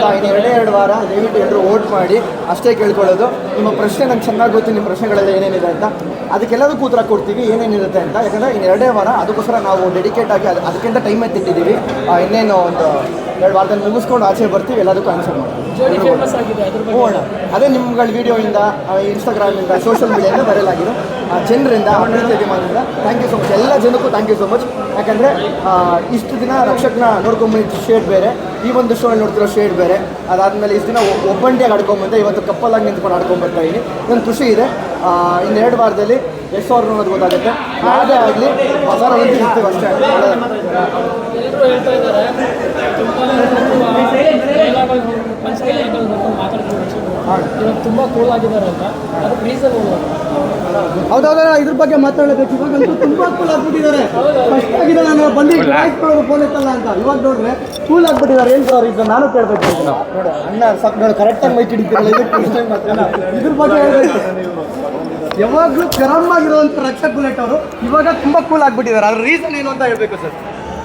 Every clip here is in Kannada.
ಆಯ್ತಾ ಇನ್ನು ಎರಡೇ ಎರಡು ವಾರ ದಯವಿಟ್ಟು ಎಲ್ಲರೂ ವೋಟ್ ಮಾಡಿ ಅಷ್ಟೇ ಕೇಳ್ಕೊಳ್ಳೋದು. ನಿಮ್ಮ ಪ್ರಶ್ನೆ ನಂಗೆ ಚೆನ್ನಾಗಿ ಗೊತ್ತು ನಿಮ್ಮ ಪ್ರಶ್ನೆಗಳೆಲ್ಲ ಏನೇನಿದೆ ಅಂತ. ಅದಕ್ಕೆಲ್ಲದಕ್ಕೂ ಉತ್ತರ ಕೊಡ್ತೀವಿ ಏನೇನಿರುತ್ತೆ ಅಂತ. ಯಾಕಂದರೆ ಇನ್ನು ಎರಡೇ ವಾರ ಅದಕ್ಕೋಸ್ಕರ ನಾವು ಡೆಡಿಕೇಟ್ ಆಗಿ ಅದು ಅದಕ್ಕಿಂತ ಟೈಮ್ ಎತ್ತಿಟ್ಟಿದ್ದೀವಿ. ಇನ್ನೇನು ಒಂದು ಎರಡು ವಾರದಲ್ಲಿ ಮುಗಿಸ್ಕೊಂಡು ಆಚೆ ಬರ್ತೀವಿ ಎಲ್ಲದಕ್ಕೂ ಆನ್ಸರ್ ಮಾಡ್ತೀವಿ. ಆಗಿದೆ ಅಣ್ಣ. ಅದೇ ನಿಮ್ಗಳ ವೀಡಿಯೋಯಿಂದ ಇನ್ಸ್ಟಾಗ್ರಾಮಿಂದ ಸೋಷಿಯಲ್ ಮೀಡಿಯಾದಿಂದ ವೈರಲ್ ಆ, ಜನರಿಂದ ಪ್ರೀತಿ ಅಭಿಮಾನದಿಂದ ಥ್ಯಾಂಕ್ ಯು ಸೊ ಮಚ್ ಎಲ್ಲ ಜನಕ್ಕೂ ಥ್ಯಾಂಕ್ ಯು ಸೊ ಮಚ್ ಯಾಕಂದರೆ ಇಷ್ಟು ದಿನ ರಕ್ಷಕನ ನೋಡ್ಕೊಂಬಂದಿದ್ದು ಶೇಡ್ ಬೇರೆ. ಈ ಒಂದು ಶೋ ನೋಡ್ತಿರೋ ಶೇಡ್ ಬೇರೆ. ಅದಾದಮೇಲೆ ಇಷ್ಟು ದಿನ ಒಬ್ಬಂಟಿಯಾಗಿ ಆಡ್ಕೊಂಬಂದೆ ಇವತ್ತು ಕಪ್ಪಲಾಗಿ ನಿಂತ್ಕೊಂಡು ಆಡ್ಕೊಂಬರ್ತಾ ಇದ್ದೀನಿ ನನ್ನ ಖುಷಿ ಇದೆ. ಇನ್ನೆರಡು ವಾರದಲ್ಲಿ ಎಷ್ಟು ಸಾವಿರ ಅನ್ನೋದು ಗೊತ್ತಾಗುತ್ತೆ. ಯಾವುದೇ ಆಗಲಿ ಹೊಸ ಇರ್ತೀವಿ ಅಷ್ಟೇ. ತುಂಬ ಕೂಲ್ ಆಗಿದ್ದಾರೆ ಅಂತ ಅದಕ್ಕೆ ರೀಸನ್ ಏನು ಹೌದೌದು ಇದ್ರ ಬಗ್ಗೆ ಮಾತಾಡಬೇಕು. ಇವಾಗ ತುಂಬಾ ಕೂಲ್ ಆಗ್ಬಿಟ್ಟಿದ್ದಾರೆ. ಫಸ್ಟ್ ಆಗಿದೆ ನಾನು ಬಂದು ಫೋನ್ ಇತ್ತಲ್ಲ ಅಂತ. ಇವಾಗ ನೋಡ್ರೆ ಕೂಲ್ ಆಗ್ಬಿಟ್ಟಿದ್ದಾರೆ. ಏನ್ ಸರ್ ಇದು ನಾನು ಕೇಳ್ಬೇಕು ನೋಡು ಅಣ್ಣ ಸ್ವಲ್ಪ ನೋಡಿ ಕರೆಕ್ಟಾಗಿ ಮೈಟ್ ಹಿಡಿತೀರಲ್ಲ ಇದಕ್ಕೆ ಇದ್ರ ಬಗ್ಗೆ ಹೇಳ್ಬೇಕು. ಯಾವಾಗಲೂ ಗರಂ ಆಗಿರುವಂಥ ರಕ್ಷಕ್ ಬುಲೆಟ್ ಅವರು ಇವಾಗ ತುಂಬಾ ಕೂಲ್ ಆಗ್ಬಿಟ್ಟಿದ್ದಾರೆ. ಅದ್ರ ರೀಸನ್ ಏನು ಅಂತ ಹೇಳ್ಬೇಕು ಸರ್?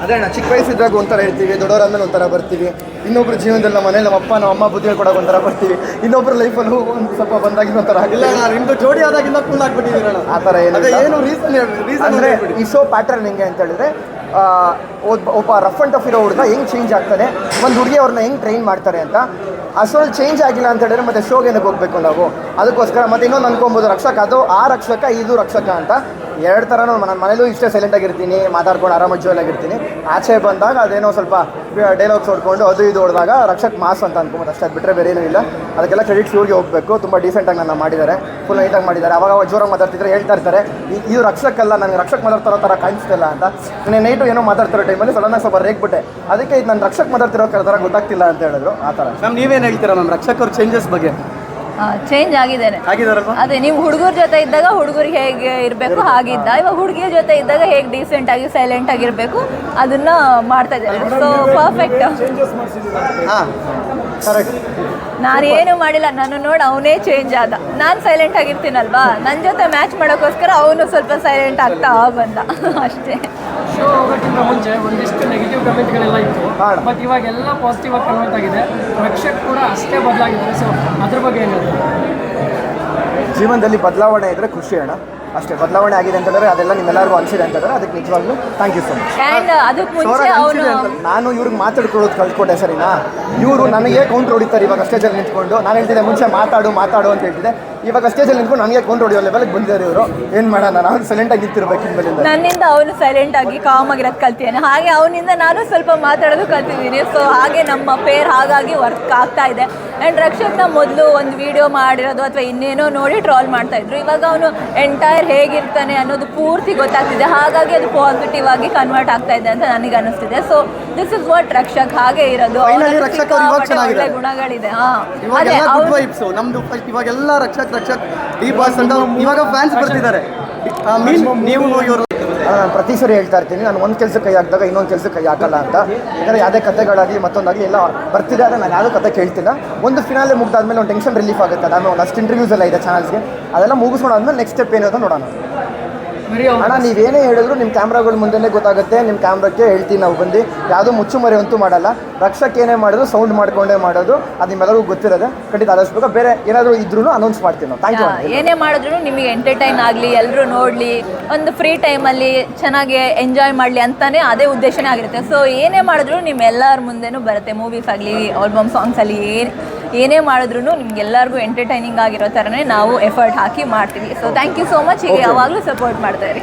ಅದೇ ಅಣ್ಣ ಚಿಕ್ಕ ವಯಸ್ಸಿದ್ದಾಗ ಒಂಥರ ಇರ್ತೀವಿ ದೊಡ್ಡವರಾದ್ಮೇಲೆ ಒಂಥರ ಬರ್ತೀವಿ. ಇನ್ನೊಬ್ರು ಜೀವನದಲ್ಲಿ ನಮ್ಮ ಮನೇಲಿ ನಮ್ಮ ಅಪ್ಪ ನಮ್ಮ ಅಮ್ಮ ಬುದ್ಧಿ ಕೊಡೋಕೆ ಒಂಥರ ಬರ್ತೀವಿ. ಇನ್ನೊಬ್ರು ಲೈಫಲ್ಲಿ ಒಂದು ಸ್ವಲ್ಪ ಬಂದಾಗ ಒಂಥರ ಇಲ್ಲ ನಿಮ್ದು ಜೋಡಿ ಆದಾಗಿಂದ ಕೂಲ್ ಆಗ್ಬಿಟ್ಟಿದ್ದೀರಣ್ಣ. ಆ ಥರ ಏನು ಏನು ರೀಸನ್ ರೀಸನ್ ಅಂದರೆ ಈ ಶೋ ಪ್ಯಾಟರ್ನ್ ಹೆಂಗೆ ಅಂತ ಹೇಳಿದ್ರೆ ಒಬ್ಬ ಒಬ್ಬ ರಫ್ ಅಂಡ್ ಟಫ್ ಇರೋ ಹುಡುಗ ಹೆಂಗೆ ಚೇಂಜ್ ಆಗ್ತಾನೆ ಒಂದು ಹುಡುಗಿ ಅವ್ರನ್ನ ಹೆಂಗೆ ಟ್ರೈನ್ ಮಾಡ್ತಾರೆ ಅಂತ ಅಷ್ಟೊಂದು ಚೇಂಜ್ ಆಗಿಲ್ಲ ಅಂತ ಹೇಳಿದ್ರೆ ಮತ್ತೆ ಶೋಗೆ ಹೋಗ್ಬೇಕು ನಾವು? ಅದಕ್ಕೋಸ್ಕರ ಮತ್ತೆ ಇನ್ನೊಂದು ಅನ್ಕೊಬೋದು ರಕ್ಷಕ ಅದು ಆ ರಕ್ಷಕ ಇದು ರಕ್ಷಕ ಅಂತ. ಎರಡು ಥರನೂ ನನ್ನ ಮನೇಲೂ ಇಷ್ಟೇ ಸೈಲೆಂಟ್ ಆಗಿರ್ತೀನಿ, ಮಾತಾಡ್ಕೊಂಡು ಆರಾಮಾಗಿ ಜೋಲ್ ಆಗಿರ್ತೀನಿ. ಆಚೆ ಬಂದಾಗ ಅದೇನೋ ಸ್ವಲ್ಪ ಡೈಲಾಗ್ಸ್ ಹೊಡ್ಕೊಂಡು ಅದು ಇದು ಹೊಡೆದಾಗ ರಕ್ಷಕ್ ಮಾಸ್ ಅಂತ ಅನ್ಕೊಂಬೋದು. ಅಷ್ಟೇ ಅದು ಬಿಟ್ಟರೆ ಬೇರೆ ಏನೂ ಇಲ್ಲ. ಅದಕ್ಕೆಲ್ಲ ಕ್ರೆಡಿಟ್ಸ್ ಇವ್ರಿಗೆ ಹೋಗಬೇಕು. ತುಂಬ ಡೀಸೆಂಟಾಗಿ ನನ್ನ ಮಾಡಿದ್ದಾರೆ. ಫುಲ್ ನೈಟಾಗಿ ಮಾಡಿದ್ದಾರೆ. ಅವಾಗ ಜೋರಾಗಿ ಮಾತಾಡ್ತಿದ್ರೆ ಹೇಳ್ತಾ ಇರ್ತಾರೆ. ಇದು ರಕ್ಷಕಲ್ಲ, ನನಗೆ ರಕ್ಷಕ್ ಮಾತಾಡ್ತಾರೋ ಥರ ಕಾಣಿಸ್ತಿಲ್ಲ ಅಂತ. ನಾನು ನೈಟು ಏನೋ ಮಾತಾಡ್ತಿರೋ ಟೈಮಲ್ಲಿ ಸಡನ್ನಾಗಿ ಸ್ವಲ್ಪ ರೇಗ್ಬಿಟ್ಟೆ. ಅದಕ್ಕೆ ಇದು ನಾನು ರಕ್ಷಕ್ ಮಾತಾಡ್ತಿರೋ ಥರ ಗೊತ್ತಾಗ್ತಿಲ್ಲ ಅಂತ ಹೇಳಿದ್ರು. ಆ ಥರ. ನಮ್ಮ ನೀವೇನು ಹೇಳ್ತೀರಾ ನಮ್ಮ ರಕ್ಷಕರ ಚೇಂಜಸ್ ಬಗ್ಗೆ? ಚೇಂಜ್ ಆಗಿದ್ದೇನೆ ಅದೇ ನೀವು ಹುಡುಗರ ಜೊತೆ ಇದ್ದಾಗ ಹುಡುಗರಿಗೆ ಹೇಗೆ ಇರಬೇಕು? ಹಾಗಿದ್ದ. ಇವಾಗ ಹುಡುಗಿಯ ಜೊತೆ ಇದ್ದಾಗ ಹೇಗೆ ಡೀಸೆಂಟ್ ಆಗಿ ಸೈಲೆಂಟ್ ಆಗಿರಬೇಕು ಅದನ್ನ ಮಾಡ್ತಾ ಇದ್ದಾರೆ. ಸೊ ಪರ್ಫೆಕ್ಟ್ ನಾನು ಏನು ಮಾಡಿಲ್ಲ ನಾನು ನೋಡಿ ಅವನೇ ಚೇಂಜ್ ಆದ. ನಾನು ಸೈಲೆಂಟ್ ಆಗಿರ್ತೀನಲ್ವಾ? ನನ್ನ ಜೊತೆ ಮ್ಯಾಚ್ ಮಾಡೋಕ್ಕೋಸ್ಕರ ಅವನು ಸ್ವಲ್ಪ ಸೈಲೆಂಟ್ ಆಗ್ತಾ ಬಂದ. ಅಷ್ಟೇ. ಶೋ ಹೋಗೋಕ್ಕಿಂತ ಮುಂಚೆ ಒಂದಿಷ್ಟು ನೆಗೆಟಿವ್ ಕಮೆಂಟ್ಗಳೆಲ್ಲ ಇತ್ತು. ಬಟ್ ಇವಾಗ ಎಲ್ಲ ಪಾಸಿಟಿವ್ ಆಗಿ ಕನ್ವರ್ಟ್ ಆಗಿದೆ. ರಕ್ಷಕ್ ಕೂಡ ಅಷ್ಟೇ ಬದಲಾಗಿದ್ದಾರೆ. ಸೊ ಅದ್ರ ಬಗ್ಗೆ ಏನು ಜೀವನದಲ್ಲಿ ಬದಲಾವಣೆ ಇದ್ರೆ ಖುಷಿ ಅಣ್ಣ. ಅಷ್ಟೇ ಬದಲಾವಣೆ ಆಗಿದೆ ಅಂತಂದ್ರೆ ಅದೆಲ್ಲ ನಿಮ್ಮೆಲ್ಲರಿಗೂ ಅನಿಸಿದೆ ಅಂತಂದ್ರೆ ಅದಕ್ಕೆ ನಿಜವಾಗ್ಲೂ ಥ್ಯಾಂಕ್ ಯು ಸೊ ಮಚ್ ನಾನು ಇವ್ರಿಗೆ ಮಾತಾಡ್ಕೊಳ್ಳೋದು ಕಳ್ಕೊಂಡೆ ಸರಿನಾ? ಇವರು ನನಗೆ ಕೌಂಟ್ರ್ ಹೊಡಿತಾರೆ ಇವಾಗ ಸ್ಟೇಜಲ್ಲಿ ನಿಂತ್ಕೊಂಡು. ನಾನು ಹೇಳ್ತಿದ್ದೆ ಮುಂಚೆ ಮಾತಾಡು ಮಾತಾಡು ಅಂತ ಹೇಳ್ತಿದ್ದೆ. ಇವಾಗ ಸ್ಟೇಜಲ್ಲಿ ನಿಂತ್ಕೊಂಡು ನನಗೆ ಕೌಂಟ್ರ್ ಹೊಡೆಯೋ ಲೆವೆಲ್ಗೆ ಬಂದಿದ್ದಾರೆ ಇವರು. ಏನು ಮಾಡೋಣ ನಾನು ಸೈಲೆಂಟಾಗಿ ನಿಂತಿರ್ಬೇಕು ಇನ್ಮೇಲಿಂದ. ನನ್ನಿಂದ ಅವನು ಸೈಲೆಂಟ್ ಆಗಿ ಕಾಮ್ ಆಗಿರೋದು ಕಲ್ತಿದ್ದಾನೆ. ಹಾಗೆ ಅವನಿಂದ ನಾನು ಸ್ವಲ್ಪ ಮಾತಾಡೋದು ಕಲ್ತಿದ್ದೀನಿ. ಸೊ ಹಾಗೆ ನಮ್ಮ ಪೇರ್ ಹಾಗಾಗಿ ವರ್ಕ್ ಆಗ್ತಾ ಇದೆ. ಆ್ಯಂಡ್ ರಕ್ಷಕ್ನ ಮೊದಲು ಒಂದು ವಿಡಿಯೋ ಮಾಡಿರೋದು ಅಥವಾ ಇನ್ನೇನೋ ನೋಡಿ ಟ್ರಾಲ್ ಮಾಡ್ತಾ ಇದ್ರು. ಇವಾಗ ಅವನು ಎಂಟೈರ್ ಹೇಗಿರ್ತಾನೆ ಅನ್ನೋದು ಪೂರ್ತಿ ಗೊತ್ತಾಗ್ತಿದೆ. ಹಾಗಾಗಿ ಅದು ಪಾಸಿಟಿವ್ ಆಗಿ ಕನ್ವರ್ಟ್ ಆಗ್ತಾ ಇದೆ ಅಂತ ನನಗೆ ಅನಿಸ್ತಿದೆ. So this is what Rakshak ಹಾಗೆ ಇರೋದು. ಅವನಲ್ಲಿ ಸಿಕ್ಕಾಪಟ್ಟೆ. ಒಳ್ಳೆ ಗುಣಗಳಿದೆ. ಹಾಂ. ಅದೇ ಇವಾಗೆಲ್ಲ ಗುಡ್ ವೈಬ್ಸ್ ನಮ್ದು ಫಸ್ಟ್ ಇವಾಗೆಲ್ಲ ರಕ್ಷಕ್ ರಕ್ಷಕ್ ಡಿ ಬಾಸ್ ಅಂತ ಇವಾಗ ಫ್ಯಾನ್ಸ್ ಬರ್ತಿದ್ದಾರೆ. ನೀವು ಇವರು ನಾನು ಪ್ರತಿ ಸರಿ ಹೇಳ್ತಾ ಇರ್ತೀನಿ. ನಾನು ಒಂದು ಕೆಲಸ ಕೈ ಹಾಕಿದಾಗ ಇನ್ನೊಂದು ಕೆಲಸ ಕೈ ಹಾಕಲ್ಲ ಅಂತ. ಯಾಕಂದರೆ ಯಾವುದೇ ಕಥೆಗಳಾಗಲಿ ಮತ್ತೊಂದಾಗಲಿ ಎಲ್ಲ ಬರ್ತಿದೆ ಆದರೆ ನಾನು ಯಾವುದೋ ಕತೆ ಕೇಳ್ತಿಲ್ಲ. ಒಂದು ಫಿನಾಲೆ ಮುಗ್ದಾದ್ಮೇಲೆ ಒಂದು ಟೆನ್ಷನ್ ರಿಲೀಫ್ ಆಗುತ್ತೆ. ಅದಾದ್ಮೇಲೆ ಒಂದಷ್ಟು ಇಂಟರ್ವ್ಯೂಸ್ ಎಲ್ಲ ಇದೆ ಚಾನಲ್ಸ್ಗೆ ಅದೆಲ್ಲ ಮುಗಿಸ್ಕೊಂಡಾದ್ಮೇಲೆ ನೆಕ್ಸ್ಟ್ ಸ್ಟೆಪ್ ಏನು ಅಂತ ನೋಡೋಣ. ಅಣ್ಣ ನೀವೇನೇ ಹೇಳಿದ್ರು ನಿಮ್ಮ ಕ್ಯಾಮ್ರಾಗಳ ಮುಂದೆನೇ ಗೊತ್ತಾಗುತ್ತೆ ನಿಮ್ಮ ಕ್ಯಾಮ್ರಾಕ್ಕೆ ಹೇಳ್ತೀವಿ ನಾವು ಬಂದು. ಯಾವುದೋ ಮುಚ್ಚುಮರೆ ಅಂತೂ ಮಾಡಲ್ಲ. ರಕ್ಷಕ್ ಏನೇ ಮಾಡಿದ್ರು ಸೌಂಡ್ ಮಾಡ್ಕೊಂಡೇ ಮಾಡೋದು. ಅದು ನಿಮ್ಮೆಲ್ಲರಿಗೂ ಗೊತ್ತಿರೋದೆ. ಖಂಡಿತ ಆದಷ್ಟು ಬೇರೆ ಏನಾದರೂ ಇದ್ರೂ ಅನೌನ್ಸ್ ಮಾಡ್ತೀವಿ ನಾವು ಥ್ಯಾಂಕ್ ಯು ಏನೇ ಮಾಡಿದ್ರು ನಿಮಗೆ ಎಂಟರ್ಟೈನ್ ಆಗಲಿ ಎಲ್ಲರೂ ನೋಡಲಿ ಒಂದು ಫ್ರೀ ಟೈಮಲ್ಲಿ ಚೆನ್ನಾಗಿ ಎಂಜಾಯ್ ಮಾಡಲಿ ಅಂತಾನೆ ಅದೇ ಉದ್ದೇಶನೇ ಆಗಿರುತ್ತೆ. ಸೊ ಏನೇ ಮಾಡಿದ್ರು ನಿಮ್ಮೆಲ್ಲರ ಮುಂದೆನೂ ಬರುತ್ತೆ. ಮೂವೀಸ್ ಆಗಲಿ ಆಲ್ಬಮ್ ಸಾಂಗ್ಸ್ ಅಲ್ಲಿ ಏನು ಏನೇ ಮಾಡಿದ್ರು ನಿಮ್ಗೆಲ್ಲರಿಗೂ ಎಂಟರ್ಟೈನಿಂಗ್ ಆಗಿರೋ ಥರನೇ ನಾವು ಎಫರ್ಟ್ ಹಾಕಿ ಮಾಡ್ತೀವಿ. So thank you so much ಹೀಗೆ ಯಾವಾಗಲೂ ಸಪೋರ್ಟ್ ಮಾಡ್ತಾ ಇರಿ.